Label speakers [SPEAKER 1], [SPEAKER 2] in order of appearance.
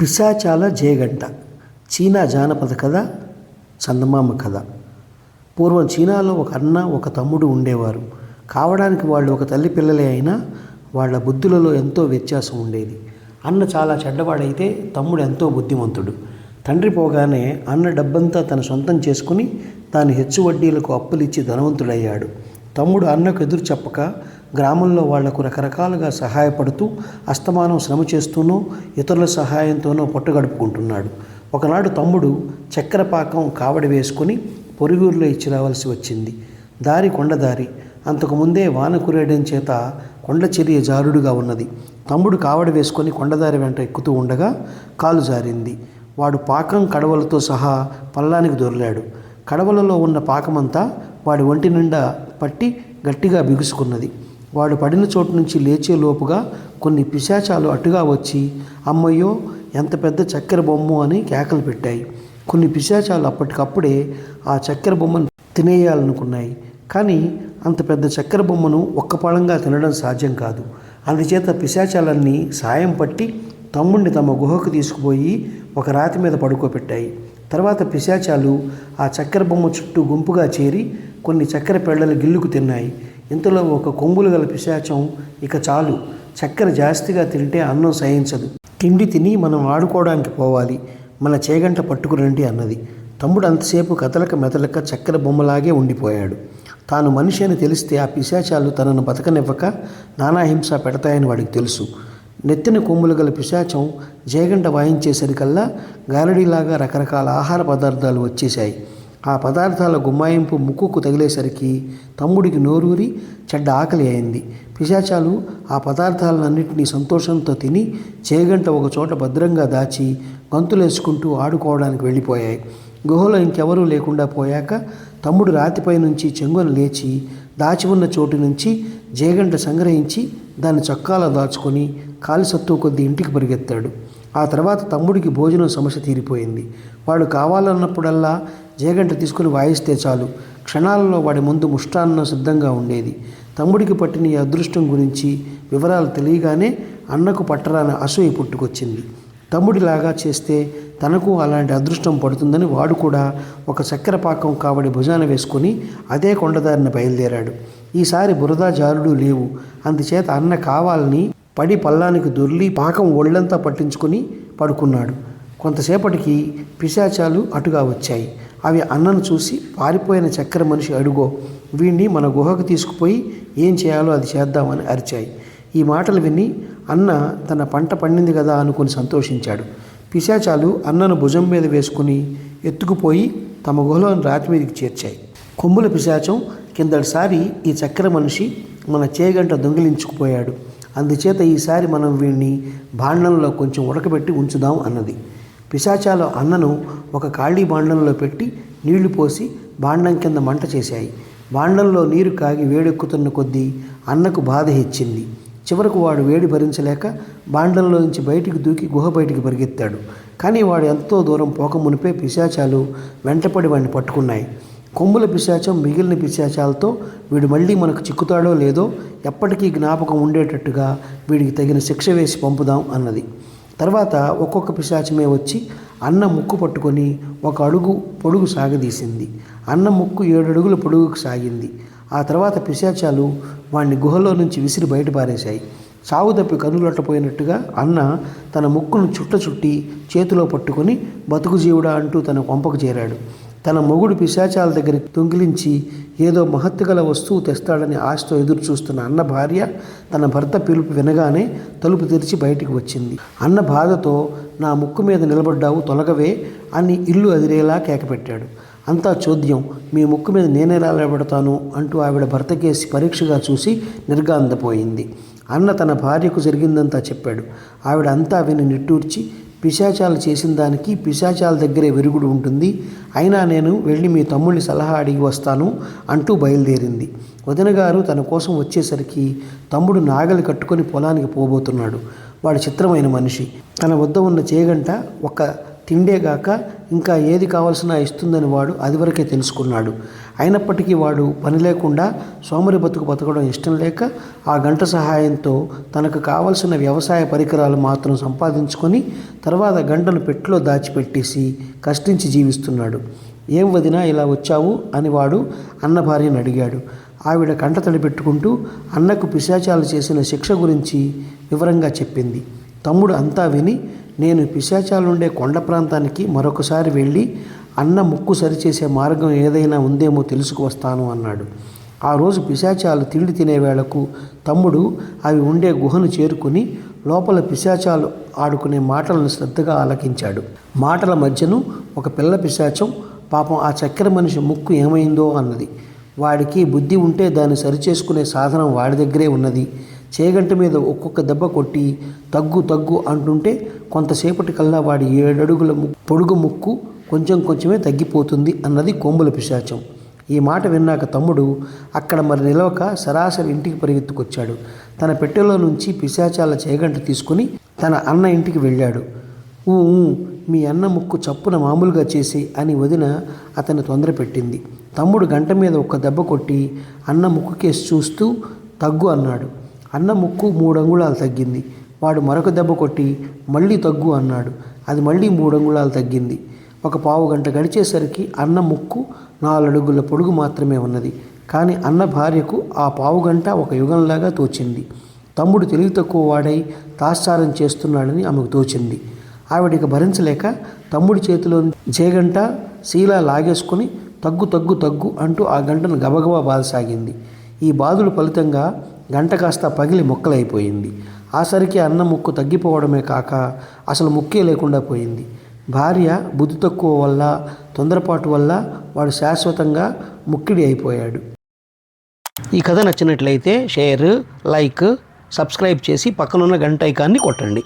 [SPEAKER 1] పిశాచాల జయగంట చీనా జానపద కథ చందమామ కథ. పూర్వం చీనాలో ఒక అన్న ఒక తమ్ముడు ఉండేవారు. కావడానికి వాళ్ళు ఒక తల్లి పిల్లలే అయినా వాళ్ళ బుద్ధులలో ఎంతో వ్యత్యాసం ఉండేది. అన్న చాలా చెడ్డవాడైతే తమ్ముడు ఎంతో బుద్ధిమంతుడు. తండ్రి పోగానే అన్న డబ్బంతా తన సొంతం చేసుకుని తాను హెచ్చు వడ్డీలకు అప్పులిచ్చి ధనవంతుడయ్యాడు. తమ్ముడు అన్నకు ఎదురు చెప్పక గ్రామంలో వాళ్ళకు రకరకాలుగా సహాయపడుతూ అస్తమానం శ్రమ చేస్తూనో ఇతరుల సహాయంతోనో పట్టుగడుపుకుంటున్నాడు. ఒకనాడు తమ్ముడు చక్కెర పాకం కావడి వేసుకుని పొరుగురులో ఇచ్చి రావాల్సి వచ్చింది. దారి కొండదారి అంతకుముందే వాన కురేయడం చేత కొండ చర్య జారుడుగా ఉన్నది. తమ్ముడు కావడి వేసుకొని కొండదారి వెంట ఎక్కుతూ ఉండగా కాలు జారింది. వాడు పాకం కడవలతో సహా పల్లానికి దొర్లాడు. కడవలలో ఉన్న పాకమంతా వాడి ఒంటి నిండా పట్టి గట్టిగా బిగుసుకున్నది. వాడు పడిన చోటు నుంచి లేచే లోపుగా కొన్ని పిశాచాలు అటుగా వచ్చి అమ్మయ్యో ఎంత పెద్ద చక్కెర బొమ్మ అని కేకలు పెట్టాయి. కొన్ని పిశాచాలు అప్పటికప్పుడే ఆ చక్కెర బొమ్మను తినేయాలనుకున్నాయి. కానీ అంత పెద్ద చక్కెర బొమ్మను ఒక్కపాళంగా తినడం సాధ్యం కాదు. అందుచేత పిశాచాలన్నీ సాయం పట్టి తమ్ముడిని తమ గుహకు తీసుకుపోయి ఒక రాతి మీద పడుకోబెట్టాయి. తర్వాత పిశాచాలు ఆ చక్కెర బొమ్మ చుట్టూ గుంపుగా చేరి కొన్ని చక్కెర పెళ్ళలు గిల్లుకు తిన్నాయి. ఇంతలో ఒక కొమ్ములు గల పిశాచం ఇక చాలు. చక్కెర జాస్తిగా తింటే అన్నం సహించదు. తిండి తిని మనం ఆడుకోవడానికి పోవాలి. మన చేగంట పట్టుకురండి అన్నది. తమ్ముడు అంతసేపు కథలక మెతలక చక్కెర బొమ్మలాగే ఉండిపోయాడు. తాను మనిషి అని తెలిస్తే ఆ పిశాచాలు తనను బతకనివ్వక నానాహింస పెడతాయని వాడికి తెలుసు. నెత్తిన కొమ్ములు గల పిశాచం జయగంట వాయించేసరికల్లా గారడీలాగా రకరకాల ఆహార పదార్థాలు వచ్చేశాయి. ఆ పదార్థాల గుమ్మాయింపు ముక్కుకు తగిలేసరికి తమ్ముడికి నోరూరి చెడ్డ ఆకలి అయింది. పిశాచాలు ఆ పదార్థాలన్నింటినీ సంతోషంతో తిని చేయగంట ఒక చోట భద్రంగా దాచి గంతులేసుకుంటూ ఆడుకోవడానికి వెళ్ళిపోయాయి. గుహలో ఇంకెవరూ లేకుండా పోయాక తమ్ముడు రాతిపై నుంచి చెంగున లేచి దాచి ఉన్న చోటు నుంచి జేగంట సంగ్రహించి దాన్ని చొక్కాలో దాచుకొని కాలిసత్తువు కొద్ది ఇంటికి పరిగెత్తాడు. ఆ తర్వాత తమ్ముడికి భోజనం సమస్య తీరిపోయింది. వాడు కావాలన్నప్పుడల్లా జయగంట తీసుకుని వాయిస్తే చాలు. క్షణాలలో వాడి ముందు ముష్టాన్నం సిద్ధంగా ఉండేది. తమ్ముడికి పట్టిన ఈ అదృష్టం గురించి వివరాలు తెలియగానే అన్నకు పట్టరాని అసూయ పుట్టుకొచ్చింది. తమ్ముడిలాగా చేస్తే తనకు అలాంటి అదృష్టం పడుతుందని వాడు కూడా ఒక చక్కెర పాకం కావడి భుజాన వేసుకొని అదే కొండదారిని బయలుదేరాడు. ఈసారి బురద జారుడు లేవు. అందుచేత అన్న కావాలని పడి పల్లానికి దొర్లి పాకం ఒళ్ళంతా పట్టించుకొని పడుకున్నాడు. కొంతసేపటికి పిశాచాలు అటుగా వచ్చాయి. అవి అన్నను చూసి పారిపోయిన చక్కెర మనిషి అడుగో వీణ్ణి మన గుహకు తీసుకుపోయి ఏం చేయాలో అది చేద్దామని అరిచాయి. ఈ మాటలు విని అన్న తన పంట పండింది కదా అనుకుని సంతోషించాడు. పిశాచాలు అన్నను భుజం మీద వేసుకుని ఎత్తుకుపోయి తమ గుహలోని రాతి మీదకి చేర్చాయి. కొమ్ముల పిశాచం కిందటిసారి ఈ చక్కెర మనిషి మన చేగంట దొంగిలించుకుపోయాడు. అందుచేత ఈసారి మనం వీడిని భాండంలో కొంచెం ఉడకబెట్టి ఉంచుదాం అన్నది. పిశాచాలు అన్నను ఒక ఖాళీ బాండంలో పెట్టి నీళ్ళు పోసి బాండం కింద మంట చేశాయి. బాండంలో నీరు కాగి వేడెక్కుతున్న కొద్దీ అన్నకు బాధ హెచ్చింది. చివరకు వాడు వేడి భరించలేక బాండంలో నుంచి బయటికి దూకి గుహ బయటికి పరిగెత్తాడు. కానీ వాడు ఎంతో దూరం పోక మునిపే పిశాచాలు వెంటపడి వాడిని పట్టుకున్నాయి. కొమ్ముల పిశాచం మిగిలిన పిశాచాలతో వీడు మళ్ళీ మనకు చిక్కుతాడో లేదో ఎప్పటికీ జ్ఞాపకం ఉండేటట్టుగా వీడికి తగిన శిక్ష వేసి పంపుదాం అన్నది. తర్వాత ఒక్కొక్క పిశాచమే వచ్చి అన్న ముక్కు పట్టుకొని ఒక అడుగు పొడుగు సాగదీసింది. అన్న ముక్కు ఏడు అడుగుల పొడుగుకు సాగింది. ఆ తర్వాత పిశాచాలు వాణ్ణి గుహలో నుంచి విసిరి బయటపారేశాయి సాగు తప్పి కనులొట్టపోయినట్టుగా అన్న తన ముక్కును చుట్ట చుట్టి చేతిలో పట్టుకొని బతుకు జీవుడా అంటూ తన కొంపకు చేరాడు. తన మొగుడు పిశాచాల దగ్గరికి దొంగిలించి ఏదో మహత్తుగల వస్తువు తెస్తాడని ఆశతో ఎదురు చూస్తున్న అన్న భార్య తన భర్త పిలుపు వినగానే తలుపు తెరిచి బయటికి వచ్చింది. అన్న బాధతో నా ముక్కు మీద నిలబడ్డావు తొలగవే అని ఇల్లు అదిరేలా కేకపెట్టాడు. అంతా చోద్యం. మీ ముక్కు మీద నేనేలా నిలబడతాను అంటూ ఆవిడ భర్తకేసి పరీక్షగా చూసి నిర్గాంధపోయింది అన్న తన భార్యకు జరిగిందంతా చెప్పాడు. ఆవిడ అంతా విని నిట్టూర్చి పిశాచాలు చేసిన దానికి పిశాచాల దగ్గరే విరుగుడు ఉంటుంది. అయినా నేను వెళ్ళి మీ తమ్ముడిని సలహా అడిగి వస్తాను అంటూ బయలుదేరింది. వదిన గారు తన కోసం వచ్చేసరికి తమ్ముడు నాగలి కట్టుకొని పొలానికి పోబోతున్నాడు. వాడు చిత్రమైన మనిషి. తన వద్ద ఉన్న చేగంట ఒక తిండేగాక ఇంకా ఏది కావాల్సిన ఇస్తుందని వాడు అదివరకే తెలుసుకున్నాడు. అయినప్పటికీ వాడు పని లేకుండా సోమరి బతుకు బతకడం ఇష్టం లేక ఆ గంట సహాయంతో తనకు కావలసిన వ్యవసాయ పరికరాలు మాత్రం సంపాదించుకొని తర్వాత గంటను పెట్టులో దాచిపెట్టేసి కష్టించి జీవిస్తున్నాడు. ఏం వదినా ఇలా వచ్చావు? అని వాడు అన్న భార్యను అడిగాడు. ఆవిడ కంట తడి పెట్టుకుంటూ అన్నకు పిశాచాలు చేసిన శిక్ష గురించి వివరంగా చెప్పింది. తమ్ముడు అంతా విని నేను పిశాచాలుండే కొండ ప్రాంతానికి మరొకసారి వెళ్ళి అన్న ముక్కు సరిచేసే మార్గం ఏదైనా ఉందేమో తెలుసుకువస్తాను అన్నాడు. ఆ రోజు పిశాచాలు తిండి తినే వేళకు తమ్ముడు అవి ఉండే గుహను చేరుకుని లోపల పిశాచాలు ఆడుకునే మాటలను శ్రద్ధగా ఆలకించాడు. మాటల మధ్యను ఒక పిల్ల పిశాచం పాపం ఆ చక్కెర మనిషి ముక్కు ఏమైందో అన్నది. వాడికి బుద్ధి ఉంటే దాన్ని సరిచేసుకునే సాధనం వాడి దగ్గరే ఉన్నది. చేగంట మీద ఒక్కొక్క దెబ్బ కొట్టి తగ్గు తగ్గు అంటుంటే కొంతసేపటికల్లా వాడి ఏడడుగుల పొడుగు ముక్కు కొంచెం కొంచెమే తగ్గిపోతుంది అన్నది కోంబుల పిశాచం. ఈ మాట విన్నాక తమ్ముడు అక్కడ మరి నిలవక సరాసరి ఇంటికి పరిగెత్తుకొచ్చాడు. తన పెట్టెలో నుంచి పిశాచాల చేగంట తీసుకుని తన అన్న ఇంటికి వెళ్ళాడు. ఊ ఊ, మీ అన్న ముక్కు చప్పున మామూలుగా చేసి అని వదిన అతన్ని తొందర పెట్టింది. తమ్ముడు గంట మీద ఒక్క దెబ్బ కొట్టి అన్న ముక్కు కేసి చూస్తూ తగ్గు అన్నాడు. అన్న ముక్కు మూడు అంగుళాలు తగ్గింది. వాడు మరొక దెబ్బ కొట్టి మళ్ళీ తగ్గు అన్నాడు. అది మళ్ళీ మూడు అంగుళాలు తగ్గింది. ఒక పావు గంట గడిచేసరికి అన్న ముక్కు నాలుగడుగుల పొడుగు మాత్రమే ఉన్నది. కానీ అన్న భార్యకు ఆ పావు గంట ఒక యుగంలాగా తోచింది. తమ్ముడు తెలివి తక్కువ వాడై తాత్సారం చేస్తున్నాడని ఆమెకు తోచింది. ఆవిడికి భరించలేక తమ్ముడి చేతిలో జేగంట శీలా లాగేసుకుని తగ్గు తగ్గు తగ్గు అంటూ ఆ గంటను గబగబా బాధసాగింది. ఈ బాధల ఫలితంగా గంట కాస్త పగిలి మొక్కలైపోయింది. ఆసరికి అన్న ముక్కు తగ్గిపోవడమే కాక అసలు ముక్కే లేకుండా పోయింది. భార్య బుద్ధి తక్కువ వల్ల తొందరపాటు వల్ల వాడు శాశ్వతంగా ముక్కిడి అయిపోయాడు. ఈ కథ నచ్చినట్లయితే షేర్ లైక్ సబ్స్క్రైబ్ చేసి పక్కనున్న గంట ఐకాన్ని కొట్టండి.